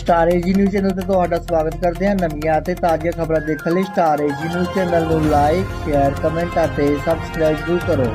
Star AG News channel ਤੇ ਤੁਹਾਡਾ ਸਵਾਗਤ ਕਰਦੇ ਹਾਂ ਨਵੀਆਂ ਅਤੇ ਤਾਜ਼ੀਆਂ ਖਬਰਾਂ ਦੇਖਣ ਲਈ ਸਟਾਰ ਏਜੀ ਨਿਊਜ਼ ਚੈਨਲ ਨੂੰ ਲਾਈਕ ਸ਼ੇਅਰ ਕਮੈਂਟ ਅਤੇ ਸਬਸਕ੍ਰਾਈਬ ਜ਼ਰੂਰ ਕਰੋ।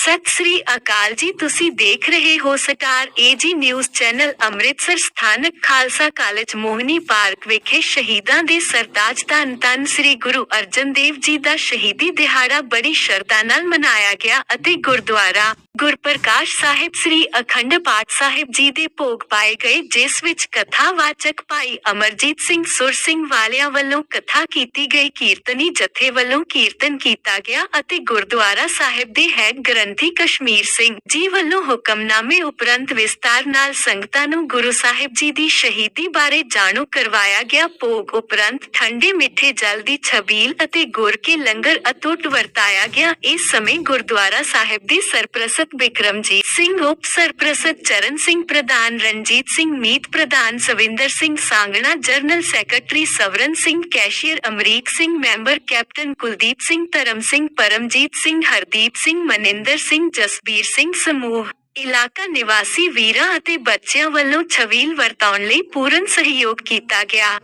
ਸਤਿ ਸ੍ਰੀ ਅਕਾਲ ਜੀ, ਤੁਸੀਂ ਦੇਖ ਰਹੇ ਹੋ Star AG News channel Amritsar ਸਥਾਨਕ ਖਾਲਸਾ ਕਾਲਜ, ਮੋਹਨੀ ਪਾਰਕ ਵਿਖੇ ਸ਼ਹੀਦਾਂ ਦੇ ਸਰਤਾਜ ਧੰਨ ਧੰਨ ਸ੍ਰੀ ਗੁਰੂ ਅਰਜਨ ਦੇਵ ਜੀ ਦਾ ਸ਼ਹੀਦੀ ਦਿਹਾੜਾ ਬੜੀ ਸ਼ਰਧਾ ਨਾਲ ਮਨਾਇਆ ਗਿਆ ਅਤੇ ਗੁਰਦੁਆਰਾ ਗੁਰਪ੍ਰਕਾਸ਼ ਸਾਹਿਬ ਸ੍ਰੀ ਅਖੰਡ ਪਾਠ ਸਾਹਿਬ ਜੀ ਦੇ ਭੋਗ ਪਾਏ ਗਏ, ਜਿਸ ਵਿੱਚ ਕਥਾਵਾਚਕ ਭਾਈ ਅਮਰਜੀਤ ਸਿੰਘ ਸੁਰ ਸਿੰਘ ਵਾਲਿਆਂ ਵੱਲੋਂ ਕਥਾ ਕੀਤੀ ਗਈ, ਕੀਰਤਨੀ ਜਥੇ ਵੱਲੋਂ ਕੀਰਤਨ ਕੀਤਾ ਗਿਆ ਅਤੇ ਗੁਰਦੁਆਰਾ ਸਾਹਿਬ ਦੇ ਹੈਡ ਗ੍ਰੰਥੀ ਕਸ਼ਮੀਰ ਸਿੰਘ ਜੀ ਵੱਲੋਂ ਹੁਕਮਨਾਮੇ ਉਪਰੰਤ ਵਿਸਤਾਰ ਨਾਲ ਸੰਗਤਾਂ ਨੂੰ ਗੁਰੂ ਸਾਹਿਬ ਜੀ ਦੀ ਸ਼ਹੀਦੀ ਬਾਰੇ ਜਾਣੂ ਕਰਵਾਇਆ ਗਿਆ। ਭੋਗ ਉਪਰੰਤ ਠੰਡੇ ਮਿੱਠੇ ਜਲ ਦੀ ਛਬੀਲ ਅਤੇ ਗੁਰ ਕੇ ਲੰਗਰ ਅਤੁੱਟ ਵਰਤਾਇਆ ਗਿਆ। ਇਸ ਸਮੇਂ ਗੁਰਦੁਆਰਾ ਸਾਹਿਬ ਦੇ ਸਰਪ੍ਰਸਤ ਬਿਕਰਮਜੀਤ ਸਿੰਘ ਉਪ ਸਰਪ੍ਰਸਤ ਚਰਨ ਸਿੰਘ ਪ੍ਰਧਾਨ ਰਣਜੀਤ ਸਿੰਘ ਮੀਤ ਪ੍ਰਧਾਨ Swinder Singh Sangna general secretary Swaran Singh cashier Amrik Singh member captain Kuldeep Singh Dharam Singh Paramjit Singh Hardeep Singh Maninder Singh Jasbir Singh ਸਮੂਹ ਇਲਾਕਾ ਨਿਵਾਸੀ ਵੀਰਾਂ ਅਤੇ ਬੱਚਿਆਂ ਵੱਲੋਂ ਛਵੀਲ ਵਰਤਾਉਣ ਲਈ ਪੂਰਨ ਸਹਿਯੋਗ ਕੀਤਾ ਗਿਆ।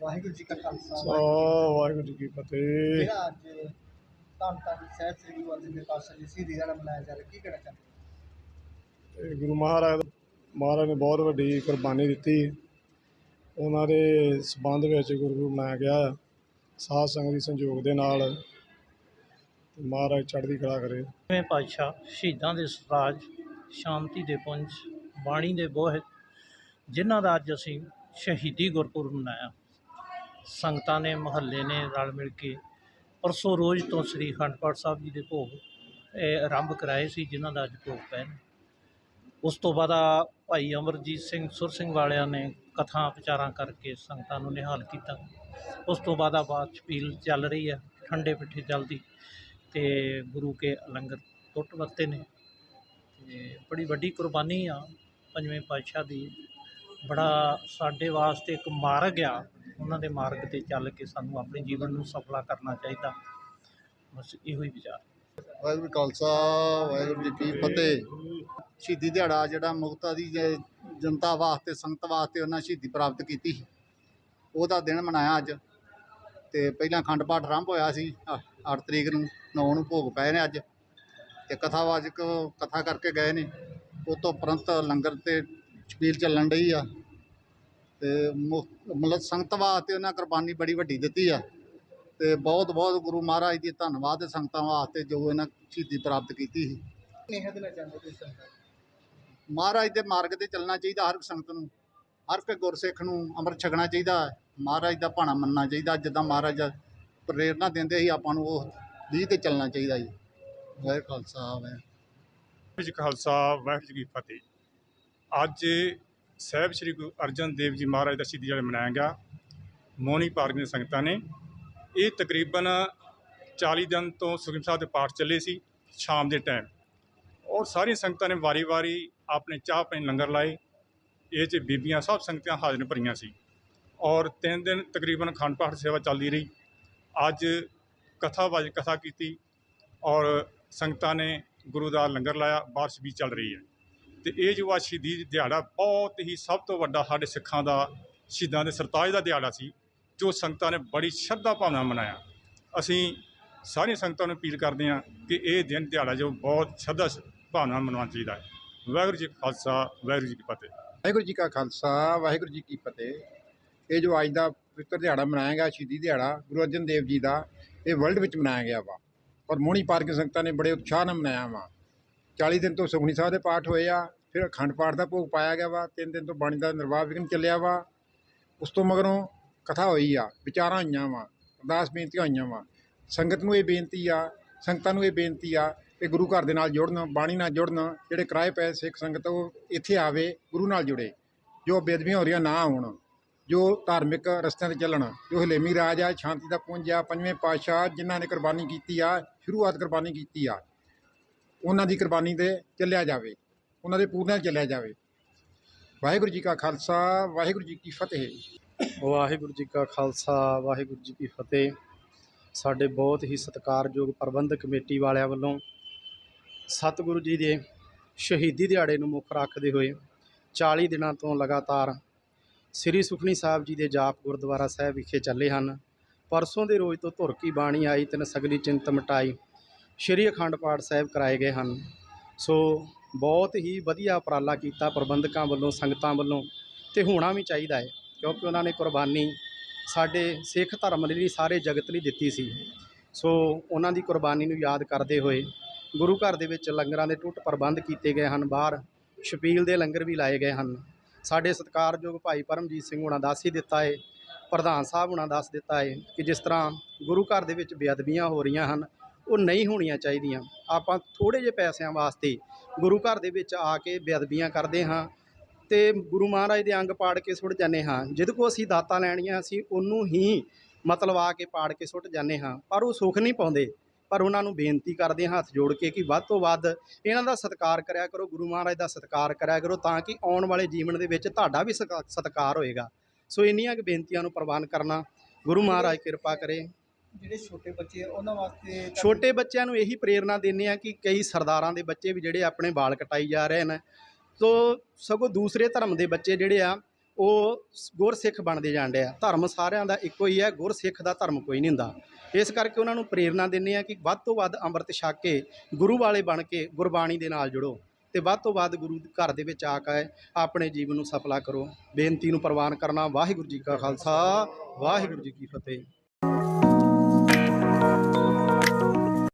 ਵਾਹਿਗੁਰੂ ਜੀ ਕਾ ਖਾਲਸਾ ਸੋ ਵਾਹਿਗੁਰੂ ਜੀ ਕੀ ਫਤਿਹ। ਜਿਹੜਾ ਅੱਜ ਧੰਨ ਧੰਨ ਸਾਹਿਬ ਸ੍ਰੀ ਗੁਰੂ ਅਰਜਨ ਦੇਵ ਪਾਤਸ਼ਾਹ ਜੀ ਸ਼ਹੀਦੀ ਦਿਹਾੜਾ ਮਨਾਇਆ ਜਾ ਰਿਹਾ। ਕੀ ਕਹਿਣਾ ਚਾਹੁੰਦੇ? ਇਹ ਗੁਰੂ ਮਹਾਰਾਜ ਮਹਾਰਾਜ ਨੇ ਬਹੁਤ ਵੱਡੀ ਕੁਰਬਾਨੀ ਦਿੱਤੀ। ਉਹਨਾਂ ਦੇ ਸਬੰਧ ਵਿੱਚ ਗੁਰੂ ਮਨਾਇਆ ਗਿਆ ਸਾਧ ਸੰਗਤ ਦੇ ਸੰਯੋਗ ਦੇ ਨਾਲ ਤੇ ਮਹਾਰਾਜ ਚੜ੍ਹਦੀ ਕਲਾ ਕਰੇ। ਛੇਵੇਂ ਪਾਤਸ਼ਾਹ ਸ਼ਹੀਦਾਂ ਦੇ ਸਰਾਜ ਸ਼ਾਂਤੀ ਦੇ ਪੁੰਜ ਬਾਣੀ ਦੇ ਬੋਹਿਤ ਜਿਨ੍ਹਾਂ ਦਾ ਅੱਜ ਅਸੀਂ ਸ਼ਹੀਦੀ ਗੁਰਪੁਰਬ ਮਨਾਇਆ। ਸੰਗਤਾਂ ਨੇ ਮਹੱਲੇ ਨੇ ਰਲ ਮਿਲ ਕੇ ਪਰਸੋਂ ਰੋਜ਼ ਤੋਂ ਸ੍ਰੀ ਅਖੰਡ ਪਾਠ ਸਾਹਿਬ ਜੀ ਦੇ ਭੋਗ, ਇਹ ਆਰੰਭ ਕਰਾਏ ਸੀ ਜਿਨ੍ਹਾਂ ਦਾ ਅੱਜ ਭੋਗ ਪੈਣ। ਉਸ ਤੋਂ ਬਾਅਦ ਭਾਈ ਅਮਰਜੀਤ ਸਿੰਘ, ਸੁਰ ਸਿੰਘ ਵਾਲਿਆਂ ਨੇ ਕਥਾ ਵਿਚਾਰਾਂ ਕਰਕੇ ਸੰਗਤਾਂ ਨੂੰ ਨਿਹਾਲ ਕੀਤਾ। ਉਸ ਤੋਂ ਬਾਅਦ ਆ ਛਪੀਲ ਚੱਲ ਰਹੀ ਹੈ ਠੰਡੇ ਪਿੱਠੇ ਜਲ ਦੀ ਤੇ ਗੁਰੂ ਕੇ ਲੰਗਰ ਟੁੱਟ ਵਰਤੇ ਨੇ। ਤੇ ਬੜੀ ਵੱਡੀ ਕੁਰਬਾਨੀ ਆ ਪੰਜਵੇਂ ਪਾਤਸ਼ਾਹ ਦੀ। ਬੜਾ ਸਾਡੇ ਵਾਸਤੇ ਇੱਕ ਮਾਰਗ ਆ, ਉਹਨਾਂ ਦੇ ਮਾਰਗ ਤੇ ਚੱਲ ਕੇ ਸਾਨੂੰ ਆਪਣੇ ਜੀਵਨ ਨੂੰ ਸਫਲਾ ਕਰਨਾ ਚਾਹੀਦਾ। ਬਸ ਇਹੋ ਹੀ ਵਿਚਾਰ। ਵਾਹਿਗੁਰੂ ਖਾਲਸਾ, ਵਾਹਿਗੁਰੂ ਜੀ ਕੀ ਫਤਿਹ। ਸ਼ਹੀਦੀ ਦਿਹਾੜਾ ਜਿਹੜਾ ਮੁਕਤਾ ਦੀ ਜਨਤਾ ਵਾਸਤੇ, ਸੰਗਤ ਵਾਸਤੇ ਉਹਨਾਂ ਸ਼ਹੀਦੀ ਪ੍ਰਾਪਤ ਕੀਤੀ ਸੀ। ਉਹਦਾ ਦਿਨ ਮਨਾਇਆ ਅੱਜ। ਤੇ ਪਹਿਲਾਂ ਅਖੰਡ ਪਾਠ ਆਰੰਭ ਹੋਇਆ ਸੀ 8 ਤਰੀਕ ਨੂੰ 9 ਨੂੰ ਭੋਗ ਪਏ ਨੇ ਅੱਜ। ਤੇ ਕਥਾਵਾਚਕ ਕਥਾ ਕਰਕੇ ਗਏ ਨੇ। ਉਹ ਤੋਂ ਉਪਰੰਤ ਲੰਗਰ ਤੇ ਛਬੀਲ ਚੱਲਣ ਡਈ ਆ। ਤੇ ਮਤਲਬ ਸੰਗਤ ਵਾਸਤੇ ਉਹਨਾਂ ਕੁਰਬਾਨੀ ਬੜੀ ਵੱਡੀ ਦਿੱਤੀ ਆ। ਤੇ ਬਹੁਤ ਬਹੁਤ ਗੁਰੂ ਮਹਾਰਾਜ ਦੀ ਧੰਨਵਾਦ ਹੈ ਸੰਗਤਾਂ ਵਾਸਤੇ ਜੋ ਇਹਨਾਂ ਸ਼ਹੀਦੀ ਪ੍ਰਾਪਤ ਕੀਤੀ ਸੀ। ਨੇਹਾ ਦੇਣਾ ਚਾਹੁੰਦੇ ਤੁਸੀਂ ਸੰਗਤ ਮਹਾਰਾਜ ਦੇ ਮਾਰਗ ਤੇ ਚੱਲਣਾ ਚਾਹੀਦਾ ਹਰ ਸੰਗਤ ਨੂੰ। ਹਰ ਇੱਕ ਗੁਰਸਿੱਖ ਨੂੰ ਅੰਮ੍ਰਿਤ ਛਕਣਾ ਚਾਹੀਦਾ। ਮਹਾਰਾਜ ਦਾ ਭਾਣਾ ਮੰਨਣਾ ਚਾਹੀਦਾ ਜਿੱਦਾਂ ਮਹਾਰਾਜ ਪ੍ਰੇਰਣਾ ਦਿੰਦੇ ਸੀ ਆਪਾਂ ਨੂੰ ਉਹ ਲੀਹ ਤੇ ਚੱਲਣਾ ਚਾਹੀਦਾ ਜੀ। ਵਾਹਿਗੁਰੂ ਖਾਲਸਾ ਵਾਹਿਗੁਰੂ ਜੀ ਖਾਲਸਾ ਵਾਹਿਗੁਰੂ ਜੀ ਕੀ ਫਤਿਹ। ਅੱਜ ਸਾਹਿਬ ਸ੍ਰੀ ਗੁਰੂ ਅਰਜਨ ਦੇਵ ਜੀ ਮਹਾਰਾਜ ਦਾ ਸ਼ਹੀਦੀ ਦਿਹਾੜਾ ਮਨਾਇਆ ਗਿਆ। ਮੋਹਣੀ ਪਾਰਕ ਦੀਆਂ ਸੰਗਤਾਂ ਨੇ। ਇਹ ਤਕਰੀਬਨ 40 ਦਿਨ ਤੋਂ ਸੁਖਮ ਸਾਹਿਬ ਦੇ ਪਾਠ ਚੱਲੇ ਸੀ ਸ਼ਾਮ ਦੇ ਟਾਈਮ ਔਰ ਸਾਰੀਆਂ ਸੰਗਤਾਂ ਨੇ ਵਾਰੀ-ਵਾਰੀ ਆਪਣੇ ਚਾਹ ਪਾਣੀ ਲੰਗਰ ਲਾਏ। ਇਹ 'ਚ ਬੀਬੀਆਂ ਸਭ ਸੰਗਤਾਂ ਹਾਜ਼ਰ ਭਰੀਆਂ ਸੀ। ਔਰ ਤਿੰਨ ਦਿਨ ਤਕਰੀਬਨ ਅਖੰਡ ਪਾਠ ਸੇਵਾ ਚੱਲਦੀ ਰਹੀ। ਅੱਜ ਕਥਾ ਵਾਜ ਕਥਾ ਕੀਤੀ। ਔਰ ਸੰਗਤਾਂ ਨੇ ਗੁਰੂ ਦਾ ਲੰਗਰ ਲਾਇਆ। ਬਾਰਿਸ਼ ਵੀ ਚੱਲ ਰਹੀ ਹੈ। ਤੇ ਇਹ ਜੋ ਆ ਸ਼ਹੀਦੀ ਦਿਹਾੜਾ ਬਹੁਤ ਹੀ ਸਭ ਤੋਂ ਵੱਡਾ ਸਾਡੇ ਸਿੱਖਾਂ ਦਾ, ਸ਼ਹੀਦਾਂ ਦੇ ਸਰਤਾਜ ਦਾ ਦਿਹਾੜਾ ਸੀ, ਜੋ ਸੰਗਤਾਂ ਨੇ ਬੜੀ ਸ਼ਰਧਾ ਭਾਵਨਾ ਮਨਾਇਆ। ਅਸੀਂ ਸਾਰੀਆਂ ਸੰਗਤਾਂ ਨੂੰ ਅਪੀਲ ਕਰਦੇ ਹਾਂ ਕਿ ਇਹ ਦਿਨ ਦਿਹਾੜਾ ਜੋ ਬਹੁਤ ਸ਼ਰਧਾ ਭਾਵਨਾ ਮਨਾਉਣਾ ਚਾਹੀਦਾ ਹੈ। ਵਾਹਿਗੁਰੂ ਜੀ ਕਾ ਖਾਲਸਾ, ਵਾਹਿਗੁਰੂ ਜੀ ਕੀ ਫਤਿਹ। ਵਾਹਿਗੁਰੂ ਜੀ ਕਾ ਖਾਲਸਾ, ਵਾਹਿਗੁਰੂ ਜੀ ਕੀ ਫਤਿਹ। ਇਹ ਜੋ ਅੱਜ ਦਾ ਪਵਿੱਤਰ ਦਿਹਾੜਾ ਮਨਾਇਆ ਗਿਆ, ਸ਼ਹੀਦੀ ਦਿਹਾੜਾ, ਗੁਰੂ ਅਰਜਨ ਦੇਵ ਜੀ ਦਾ, ਇਹ ਵਰਲਡ ਵਿੱਚ ਮਨਾਇਆ ਗਿਆ ਵਾ। ਪਰ ਮੋਹਣੀ ਪਾਰਕ ਸੰਗਤਾਂ ਨੇ ਬੜੇ ਉਤਸ਼ਾਹ ਨਾਲ ਮਨਾਇਆ ਵਾ। 40 ਦਿਨ ਤੋਂ ਸੁਖਮਨੀ ਸਾਹਿਬ ਦੇ ਪਾਠ ਹੋਏ ਆ ਫਿਰ ਅਖੰਡ ਪਾਠ ਦਾ ਭੋਗ ਪਾਇਆ ਗਿਆ ਵਾ, ਤਿੰਨ ਦਿਨ ਤੋਂ ਬਾਣੀ ਦਾ ਨਿਰਵਾਹ ਵਿਘਨ ਚੱਲਿਆ ਵਾ। ਉਸ ਤੋਂ ਮਗਰੋਂ ਕਥਾ ਹੋਈ ਆ, ਵਿਚਾਰਾਂ ਹੋਈਆਂ ਵਾ, ਅਰਦਾਸ ਬੇਨਤੀਆਂ ਹੋਈਆਂ ਵਾ। ਸੰਗਤ ਨੂੰ ਇਹ ਬੇਨਤੀ ਆ, ਸੰਗਤਾਂ ਨੂੰ ਇਹ ਬੇਨਤੀ ਆ ਕਿ ਗੁਰੂ ਘਰ ਦੇ ਨਾਲ ਜੁੜਨ, ਬਾਣੀ ਨਾਲ ਜੁੜਨ, ਜਿਹੜੇ ਕਿਰਾਏ ਪਏ ਸਿੱਖ ਸੰਗਤ, ਉਹ ਇੱਥੇ ਆਵੇ, ਗੁਰੂ ਨਾਲ ਜੁੜੇ। ਜੋ ਬੇਦਬੀਆਂ ਹੋ ਰਹੀਆਂ ਨਾ ਹੋਣ, ਜੋ ਧਾਰਮਿਕ ਰਸਤਿਆਂ ਤੇ ਚੱਲਣ, ਜੋ ਹਲੇਮੀ ਰਾਜ ਆ, ਸ਼ਾਂਤੀ ਦਾ ਪੁੰਜ ਆ, ਪੰਜਵੇਂ ਪਾਤਸ਼ਾਹ ਜਿਨ੍ਹਾਂ ਨੇ ਕੁਰਬਾਨੀ ਕੀਤੀ ਆ, ਸ਼ੁਰੂਆਤ ਕੁਰਬਾਨੀ ਕੀਤੀ ਆ, ਉਹਨਾਂ ਦੀ ਕੁਰਬਾਨੀ ਤੇ ਚੱਲਿਆ ਜਾਵੇ। ਉਹਨਾਂ ਦੇ ਪੂਰਨਿਆਂ ਚੱਲਿਆ ਜਾਵੇ। ਵਾਹਿਗੁਰੂ ਜੀ ਕਾ ਖਾਲਸਾ, ਵਾਹਿਗੁਰੂ ਜੀ ਕੀ ਫਤਿਹ। ਵਾਹਿਗੁਰੂ ਜੀ ਕਾ ਖਾਲਸਾ, ਵਾਹਿਗੁਰੂ ਜੀ ਕੀ ਫਤਿਹ। ਸਾਡੇ ਬਹੁਤ ਹੀ ਸਤਿਕਾਰਯੋਗ ਪ੍ਰਬੰਧਕ ਕਮੇਟੀ ਵਾਲਿਆਂ ਵੱਲੋਂ ਸਤਿਗੁਰੂ ਜੀ ਦੇ ਸ਼ਹੀਦੀ ਦਿਹਾੜੇ ਨੂੰ ਮੁੱਖ ਰੱਖਦੇ ਹੋਏ 40 ਦਿਨਾਂ ਤੋਂ ਲਗਾਤਾਰ ਸ੍ਰੀ ਸੁਖਣੀ ਸਾਹਿਬ ਜੀ ਦੇ ਜਾਪ ਗੁਰਦੁਆਰਾ ਸਾਹਿਬ ਵਿਖੇ ਚੱਲੇ ਹਨ। ਪਰਸੋਂ ਦੇ ਰੋਜ਼ ਤੋਂ ਧੁਰ ਕੀ ਬਾਣੀ ਆਈ ਤਿੰਨ ਸਗਲੀ ਚਿੰਤ ਮਟਾਈ ਸ਼੍ਰੀ ਅਖੰਡ ਪਾਠ ਸਾਹਿਬ ਕਰਾਏ ਗਏ ਹਨ। ਸੋ ਬਹੁਤ ਹੀ ਵਧੀਆ ਉਪਰਾਲਾ ਕੀਤਾ ਪ੍ਰਬੰਧਕਾਂ ਵੱਲੋਂ, ਸੰਗਤਾਂ ਵੱਲੋਂ ਤੇ ਹੋਣਾ ਵੀ ਚਾਹੀਦਾ ਹੈ, ਕਿਉਂਕਿ ਉਹਨਾਂ ਨੇ ਕੁਰਬਾਨੀ ਸਾਡੇ ਸਿੱਖ ਧਰਮ ਲਈ ਸਾਰੇ ਜਗਤ ਲਈ ਦਿੱਤੀ ਸੀ। ਸੋ ਉਹਨਾਂ ਦੀ ਕੁਰਬਾਨੀ ਨੂੰ ਯਾਦ ਕਰਦੇ ਹੋਏ ਗੁਰੂ ਘਰ ਦੇ ਵਿੱਚ ਲੰਗਰਾਂ ਦੇ ਟੁੱਟ ਪ੍ਰਬੰਧ ਕੀਤੇ ਗਏ ਹਨ, ਬਾਹਰ ਛਪੀਲ ਦੇ ਲੰਗਰ ਵੀ ਲਾਏ ਗਏ ਹਨ। ਸਾਡੇ ਸਤਿਕਾਰਯੋਗ ਭਾਈ ਪਰਮਜੀਤ ਸਿੰਘ ਹੁਣਾਂ ਦੱਸ ਹੀ ਦਿੱਤਾ ਹੈ ਪ੍ਰਧਾਨ ਸਾਹਿਬ ਹੁਣਾਂ ਦੱਸ ਦਿੱਤਾ ਹੈ ਕਿ ਜਿਸ ਤਰ੍ਹਾਂ ਗੁਰੂ ਘਰ ਦੇ ਵਿੱਚ ਬੇਅਦਬੀਆਂ ਹੋ ਰਹੀਆਂ ਹਨ ਉਹ ਨਹੀਂ ਹੋਣੀਆਂ ਚਾਹੀਦੀਆਂ। ਆਪਾਂ ਥੋੜੇ ਜਿਹੇ ਪੈਸਿਆਂ ਵਾਸਤੇ ਗੁਰੂ ਘਰ ਦੇ ਵਿੱਚ ਆ ਕੇ ਬੇਅਦਬੀਆਂ ਕਰਦੇ ਹਾਂ ਤੇ ਗੁਰੂ ਮਹਾਰਾਜ ਦੇ ਅੰਗ ਪਾੜ ਕੇ ਸੁੱਟ ਜਾਂਦੇ ਹਾਂ। ਜਿਹਦੇ ਕੋ ਅਸੀਂ ਦਾਤਾਂ ਲੈਣੀਆਂ, ਅਸੀਂ ਉਹਨੂੰ ਹੀ ਮਤਲਬ ਆ ਕੇ ਪਾੜ ਕੇ ਸੁੱਟ ਜਾਂਦੇ ਹਾਂ। ਪਰ ਉਹ ਸੁੱਖ ਨਹੀਂ ਪਾਉਂਦੇ। ਪਰ ਉਹਨਾਂ ਨੂੰ ਬੇਨਤੀ ਕਰਦੇ ਹਾਂ ਹੱਥ ਜੋੜ ਕੇ ਕਿ ਵੱਧ ਤੋਂ ਵੱਧ ਇਹਨਾਂ ਦਾ ਸਤਿਕਾਰ ਕਰਿਆ ਕਰੋ, ਗੁਰੂ ਮਹਾਰਾਜ ਦਾ ਸਤਿਕਾਰ ਕਰਿਆ ਕਰੋ ਤਾਂ ਕਿ ਆਉਣ ਵਾਲੇ ਜੀਵਨ ਦੇ ਵਿੱਚ ਤੁਹਾਡਾ ਵੀ ਸਤਿਕਾ- ਸਤਿਕਾਰ ਹੋਏਗਾ। ਸੋ ਇੰਨੀਆਂ ਕੁ ਬੇਨਤੀਆਂ ਨੂੰ ਪ੍ਰਵਾਨ ਕਰਨਾ। ਗੁਰੂ ਮਹਾਰਾਜ ਕਿਰਪਾ ਕਰੇ। ਜਿਹੜੇ ਛੋਟੇ ਬੱਚੇ ਆ, ਉਹਨਾਂ ਵਾਸਤੇ ਛੋਟੇ ਬੱਚਿਆਂ ਨੂੰ ਇਹੀ ਪ੍ਰੇਰਣਾ ਦਿੰਦੇ ਆ ਕਿ ਕਈ ਸਰਦਾਰਾਂ ਦੇ ਬੱਚੇ ਵੀ ਜਿਹੜੇ ਆਪਣੇ ਵਾਲ ਕਟਾਈ ਜਾ ਰਹੇ ਨੇ ਸੋ ਸਗੋਂ ਦੂਸਰੇ ਧਰਮ ਦੇ ਬੱਚੇ ਜਿਹੜੇ ਆ, ਉਹ ਗੁਰਸਿੱਖ ਬਣਦੇ ਜਾਂਦੇ ਆ। ਧਰਮ ਸਾਰਿਆਂ ਦਾ ਇੱਕੋ ਹੀ ਹੈ, ਗੁਰਸਿੱਖ ਦਾ ਧਰਮ ਕੋਈ ਨਹੀਂ ਹੁੰਦਾ। ਇਸ ਕਰਕੇ ਉਹਨਾਂ ਨੂੰ ਪ੍ਰੇਰਣਾ ਦਿੰਦੇ ਆ ਕਿ ਵੱਧ ਤੋਂ ਵੱਧ ਅੰਮ੍ਰਿਤ ਛਕ ਕੇ ਗੁਰੂ ਵਾਲੇ ਬਣ ਕੇ ਗੁਰਬਾਣੀ ਦੇ ਨਾਲ ਜੁੜੋ ਤੇ ਵੱਧ ਤੋਂ ਵੱਧ ਗੁਰੂ ਘਰ ਦੇ ਵਿੱਚ ਆ ਕੇ ਆਪਣੇ ਜੀਵਨ ਨੂੰ ਸਫਲਾ ਕਰੋ। ਬੇਨਤੀ ਨੂੰ ਪ੍ਰਵਾਨ ਕਰਨਾ ਵਾਹਿਗੁਰੂ ਜੀ ਕਾ ਖਾਲਸਾ, ਵਾਹਿਗੁਰੂ ਜੀ ਕੀ ਫਤਿਹ।